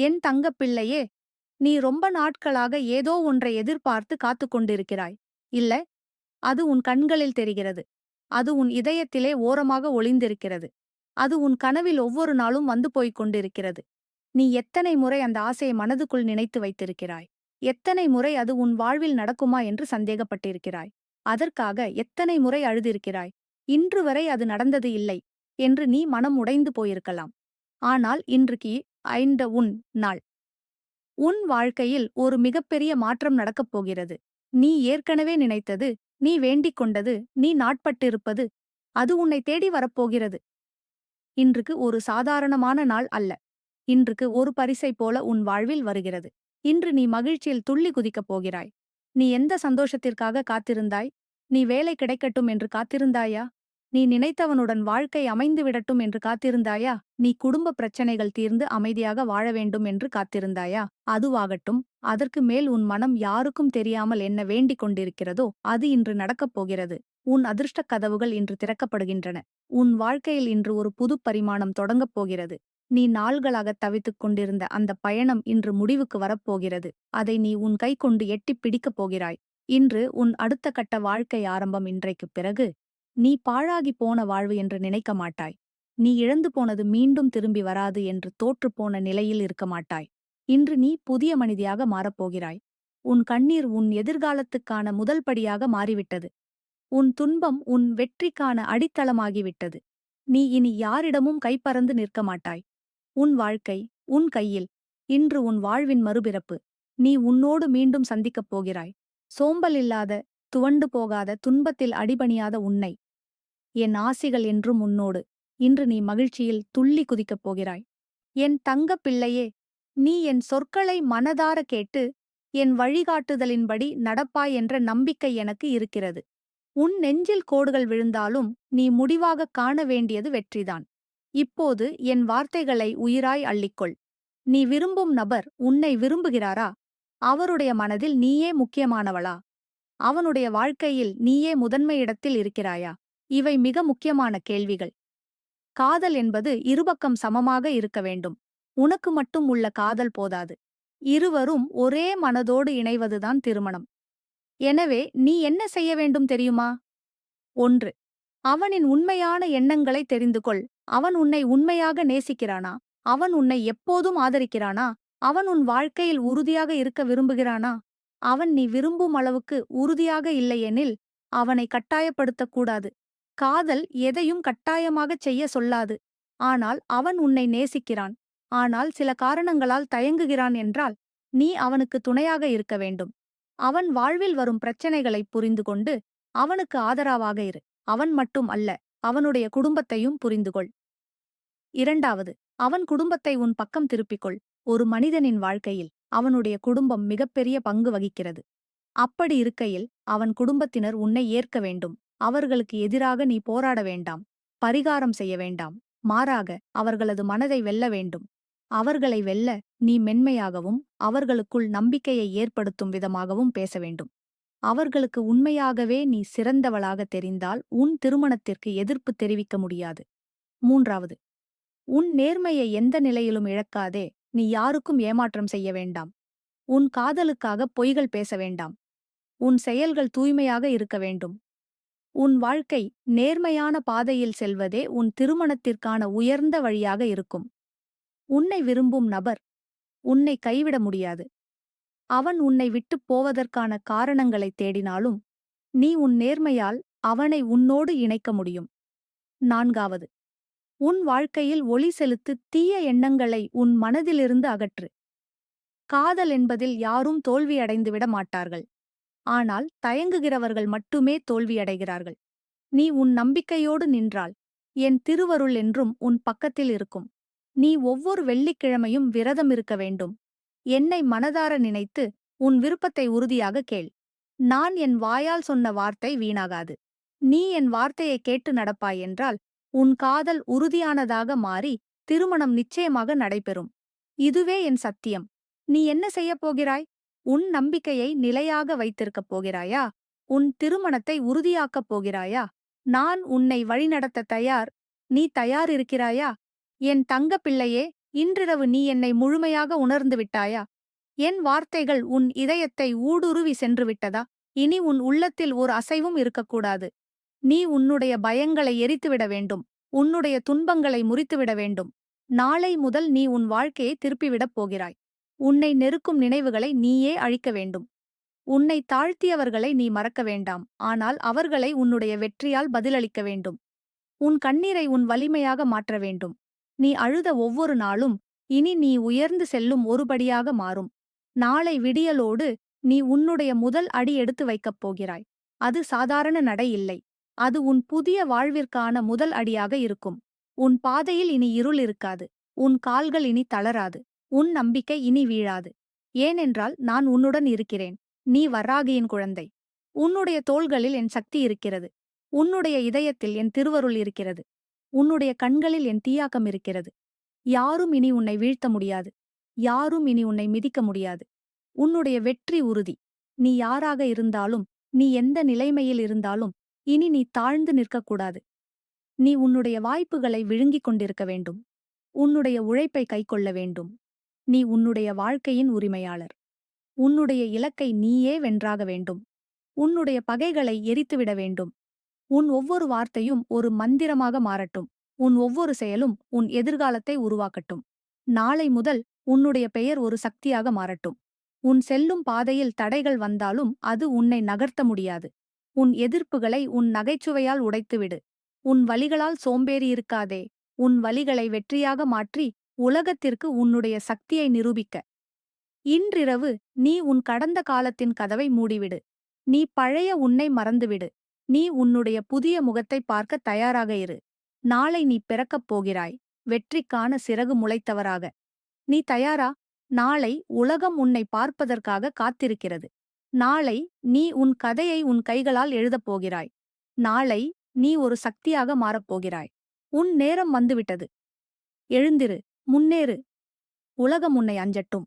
என் தங்கப் பிள்ளையே நீ ரொம்ப நாட்களாக ஏதோ ஒன்றை எதிர்பார்த்து காத்துக் கொண்டிருக்கிறாய். இல்ல அது உன் கண்களில் தெரிகிறது. அது உன் இதயத்திலே ஓரமாக ஒளிந்திருக்கிறது. அது உன் கனவில் ஒவ்வொரு நாளும் வந்து போய்க் கொண்டிருக்கிறது. நீ எத்தனை முறை அந்த ஆசையை மனதுக்குள் நினைத்து வைத்திருக்கிறாய்? எத்தனை முறை அது உன் வாழ்வில் நடக்குமா என்று சந்தேகப்பட்டிருக்கிறாய்? அதற்காக எத்தனை முறை அழுதிருக்கிறாய்? இன்று வரை அது நடந்தது இல்லை என்று நீ மனம் உடைந்து போயிருக்கலாம். ஆனால் இன்றுக்கு ஐந்த உன் நாள். உன் வாழ்க்கையில் ஒரு மிகப்பெரிய மாற்றம் நடக்கப் போகிறது. நீ ஏற்கனவே நினைத்தது நீ வேண்டிக் கொண்டது நீ நாட்பட்டிருப்பது அது உன்னை தேடி வரப்போகிறது. இன்றுக்கு ஒரு சாதாரணமான நாள் அல்ல. இன்றுக்கு ஒரு பரிசை போல உன் வாழ்வில் வருகிறது. இன்று நீ மகிழ்ச்சியில் துள்ளி குதிக்கப் போகிறாய். நீ எந்த சந்தோஷத்திற்காக காத்திருந்தாய்? நீ வேலை கிடைக்கட்டும் என்று காத்திருந்தாயா? நீ நினைத்தவனுடன் வாழ்க்கை அமைந்து விடட்டும் என்று காத்திருந்தாயா? நீ குடும்ப பிரச்சனைகள் தீர்ந்து அமைதியாக வாழ வேண்டும் என்று காத்திருந்தாயா? அதுவாகட்டும் அதற்கு மேல் உன் மனம் யாருக்கும் தெரியாமல் என்ன வேண்டிக் கொண்டிருக்கிறதோ அது இன்று நடக்கப் போகிறது. உன் அதிர்ஷ்டக் கதவுகள் இன்று திறக்கப்படுகின்றன. உன் வாழ்க்கையில் இன்று ஒரு புது பரிமாணம் தொடங்கப் போகிறது. நீ நாள்களாக தவித்துக் கொண்டிருந்த அந்த பயணம் இன்று முடிவுக்கு வரப்போகிறது அதை நீ உன் கை கொண்டு எட்டிப் பிடிக்கப் போகிறாய். இன்று உன் அடுத்த கட்ட வாழ்க்கை ஆரம்பம் இன்றைக்குப் பிறகு நீ பாழாகி போன வாழ்வு என்று நினைக்க மாட்டாய். நீ இழந்து போனது மீண்டும் திரும்பி வராது என்று தோற்றுப்போன நிலையில் இருக்க மாட்டாய். இன்று நீ புதிய மனிதியாக மாறப்போகிறாய் உன் கண்ணீர் உன் எதிர்காலத்துக்கான முதல் படியாக மாறிவிட்டது. உன் துன்பம் உன் வெற்றிக்கான அடித்தளமாகிவிட்டது நீ இனி யாரிடமும் கைப்பறந்து நிற்க மாட்டாய். உன் வாழ்க்கை உன் கையில் இன்று உன் வாழ்வின் மறுபிறப்பு. நீ உன்னோடு மீண்டும் சந்திக்கப் போகிறாய். சோம்பல் இல்லாத துவண்டு போகாத துன்பத்தில் அடிபணியாத உன்னை. என் ஆசிகள் என்றும் உன்னோடு. இன்று நீ மகிழ்ச்சியில் துள்ளி குதிக்கப் போகிறாய். என் தங்கப் பிள்ளையே நீ என் சொற்களை மனதார கேட்டு என் வழிகாட்டுதலின்படி நடப்பாய் என்ற நம்பிக்கை எனக்கு இருக்கிறது. உன் நெஞ்சில் கோடுகள் விழுந்தாலும் நீ முடிவாகக் காண வேண்டியது வெற்றிதான். இப்போது என் வார்த்தைகளை உயிராய் அள்ளிக்கொள். நீ விரும்பும் நபர் உன்னை விரும்புகிறாரா? அவருடைய மனதில் நீயே முக்கியமானவளா? அவனுடைய வாழ்க்கையில் நீயே முதன்மை இடத்தில் இருக்கிறாயா? இவை மிக முக்கியமான கேள்விகள். காதல் என்பது இருபக்கம் சமமாக இருக்க வேண்டும். உனக்கு மட்டும் உள்ள காதல் போதாது. இருவரும் ஒரே மனதோடு இணைவதுதான் திருமணம். எனவே நீ என்ன செய்ய வேண்டும் தெரியுமா? ஒன்று அவனின் உண்மையான எண்ணங்களை தெரிந்து கொள். அவன் உன்னை உண்மையாக நேசிக்கிறானா? அவன் உன்னை எப்போதும் ஆதரிக்கிறானா? அவன் உன் வாழ்க்கையில் உறுதியாக இருக்க விரும்புகிறானா? அவன் நீ விரும்பும் அளவுக்கு உறுதியாக இல்லையெனில் அவனை கட்டாயப்படுத்தக்கூடாது காதல் எதையும் கட்டாயமாகச் செய்ய சொல்லாது. ஆனால் அவன் உன்னை நேசிக்கிறான். ஆனால் சில காரணங்களால் தயங்குகிறான் என்றால் நீ அவனுக்கு துணையாக இருக்க வேண்டும். அவன் வாழ்வில் வரும் பிரச்சனைகளைப் புரிந்து கொண்டு அவனுக்கு ஆதரவாக இரு. அவன் மட்டும் அல்ல அவனுடைய குடும்பத்தையும் புரிந்துகொள் இரண்டாவது அவன் குடும்பத்தை உன் பக்கம் திருப்பிக்கொள் ஒரு மனிதனின் வாழ்க்கையில் அவனுடைய குடும்பம் மிகப்பெரிய பங்கு வகிக்கிறது. அப்படி இருக்கையில் அவன் குடும்பத்தினர் உன்னை ஏற்க வேண்டும். அவர்களுக்கு எதிராக நீ போராட வேண்டாம். பரிகாரம் செய்ய வேண்டாம். மாறாக அவர்களது மனதை வெல்ல வேண்டும். அவர்களை வெல்ல நீ மென்மையாகவும் அவர்களுக்குள் நம்பிக்கையை ஏற்படுத்தும் விதமாகவும் பேச வேண்டும். அவர்களுக்கு உண்மையாகவே நீ சிறந்தவளாக தெரிந்தால் உன் திருமணத்திற்கு எதிர்ப்பு தெரிவிக்க முடியாது. மூன்றாவது உன் நேர்மையை எந்த நிலையிலும் இழக்காதே. நீ யாருக்கும் ஏமாற்றம் செய்ய வேண்டாம். உன் காதலுக்காக பொய்கள் பேச வேண்டாம். உன் செயல்கள் தூய்மையாக இருக்க வேண்டும். உன் வாழ்க்கை நேர்மையான பாதையில் செல்வதே உன் திருமணத்திற்கான உயர்ந்த வழியாக இருக்கும். உன்னை விரும்பும் நபர் உன்னை கைவிட முடியாது. அவன் உன்னை விட்டுப் போவதற்கான காரணங்களைத் தேடினாலும் நீ உன் நேர்மையால் அவனை உன்னோடு இணைக்க முடியும். நான்காவது உன் வாழ்க்கையில் ஒளி செலுத்து தீய எண்ணங்களை உன் மனதிலிருந்து அகற்று. காதல் என்பதில் யாரும் தோல்வியடைந்துவிட மாட்டார்கள். ஆனால் தயங்குகிறவர்கள் மட்டுமே தோல்வியடைகிறார்கள் நீ உன் நம்பிக்கையோடு நின்றால் என் திருவருள் என்றும் உன் பக்கத்தில் இருக்கும். நீ ஒவ்வொரு வெள்ளிக்கிழமையும் விரதம் இருக்க வேண்டும். என்னை மனதார நினைத்து உன் விருப்பத்தை உறுதியாக கேள். நான் என் வாயால் சொன்ன வார்த்தை வீணாகாது. நீ என் வார்த்தையை கேட்டு நடப்பாய் என்றால் உன் காதல் உறுதியானதாக மாறி திருமணம் நிச்சயமாக நடைபெறும். இதுவே என் சத்தியம். நீ என்ன செய்யப் போகிறாய்? உன் நம்பிக்கையை நிலையாக வைத்திருக்கப் போகிறாயா? உன் திருமணத்தை உறுதியாக்கப் போகிறாயா? நான் உன்னை வழிநடத்த தயார். நீ தயார் இருக்கிறாயா என் தங்கப்பிள்ளையே இன்றிரவு நீ என்னை முழுமையாக உணர்ந்து விட்டாயா? என் வார்த்தைகள் உன் இதயத்தை ஊடுருவி சென்று விட்டதா? இனி உன் உள்ளத்தில் ஓர் அசைவும் இருக்கக்கூடாது. நீ உன்னுடைய பயங்களை எரித்துவிட வேண்டும். உன்னுடைய துன்பங்களை முறித்துவிட வேண்டும். நாளை முதல் நீ உன் வாழ்க்கையை திருப்பிவிடப் போகிறாய். உன்னை நெருக்கும் நினைவுகளை நீயே அழிக்க வேண்டும். உன்னை தாழ்த்தியவர்களை நீ மறக்க வேண்டாம். ஆனால் அவர்களை உன்னுடைய வெற்றியால் பதிலளிக்க வேண்டும். உன் கண்ணீரை உன் வலிமையாக மாற்ற வேண்டும். நீ அழுத ஒவ்வொரு நாளும் இனி நீ உயர்ந்து செல்லும் ஒருபடியாக மாறும். நாளை விடியலோடு நீ உன்னுடைய முதல் அடி எடுத்து வைக்கப் போகிறாய். அது சாதாரண நடை இல்லை. அது உன் புதிய வாழ்விற்கான முதல் அடியாக இருக்கும். உன் பாதையில் இனி இருள் இருக்காது. உன் கால்கள் இனி தளராது. உன் நம்பிக்கை இனி வீழாது. ஏனென்றால் நான் உன்னுடன் இருக்கிறேன். நீ வராகியின் குழந்தை. உன்னுடைய தோள்களில் என் சக்தி இருக்கிறது. உன்னுடைய இதயத்தில் என் திருவருள் இருக்கிறது. உன்னுடைய கண்களில் என் தீயாக்கம் இருக்கிறது. யாரும் இனி உன்னை வீழ்த்த முடியாது. யாரும் இனி உன்னை மிதிக்க முடியாது. உன்னுடைய வெற்றி உறுதி. நீ யாராக இருந்தாலும் நீ எந்த நிலைமையில் இருந்தாலும் இனி நீ தாழ்ந்து நிற்கக்கூடாது. நீ உன்னுடைய வாய்ப்புகளை விழுங்கிக் கொண்டிருக்க வேண்டும். உன்னுடைய உழைப்பை கைக்கொள்ள வேண்டும். நீ உன்னுடைய வாழ்க்கையின் உரிமையாளர். உன்னுடைய இலக்கை நீயே வென்றாக வேண்டும். உன்னுடைய பகைகளை எரித்துவிட வேண்டும். உன் ஒவ்வொரு வார்த்தையும் ஒரு மந்திரமாக மாறட்டும். உன் ஒவ்வொரு செயலும் உன் எதிர்காலத்தை உருவாக்கட்டும். நாளை முதல் உன்னுடைய பெயர் ஒரு சக்தியாக மாறட்டும். உன் செல்லும் பாதையில் தடைகள் வந்தாலும் அது உன்னை நகர்த்த முடியாது. உன் எதிர்ப்புகளை உன் நகைச்சுவையால் உடைத்துவிடு. உன் வலிகளால் சோம்பேறி இருக்காதே. உன் வலிகளை வெற்றியாக மாற்றி உலகத்திற்கு உன்னுடைய சக்தியை நிரூபிக்க. இன்றிரவு நீ உன் கடந்த காலத்தின் கதவை மூடிவிடு. நீ பழைய உன்னை மறந்துவிடு. நீ உன்னுடைய புதிய முகத்தை பார்க்க தயாராக இரு. நாளை நீ பிறக்கப் போகிறாய். வெற்றிக்கான சிறகு முளைத்தவராக. நீ தயாரா? நாளை உலகம் உன்னை பார்ப்பதற்காக காத்திருக்கிறது. நாளை நீ உன் கதையை உன் கைகளால் எழுதப் போகிறாய். நாளை நீ ஒரு சக்தியாக மாறப்போகிறாய் உன் நேரம் வந்துவிட்டது. எழுந்திரு முன்னேறு. உலகம் உன்னை அஞ்சட்டும்.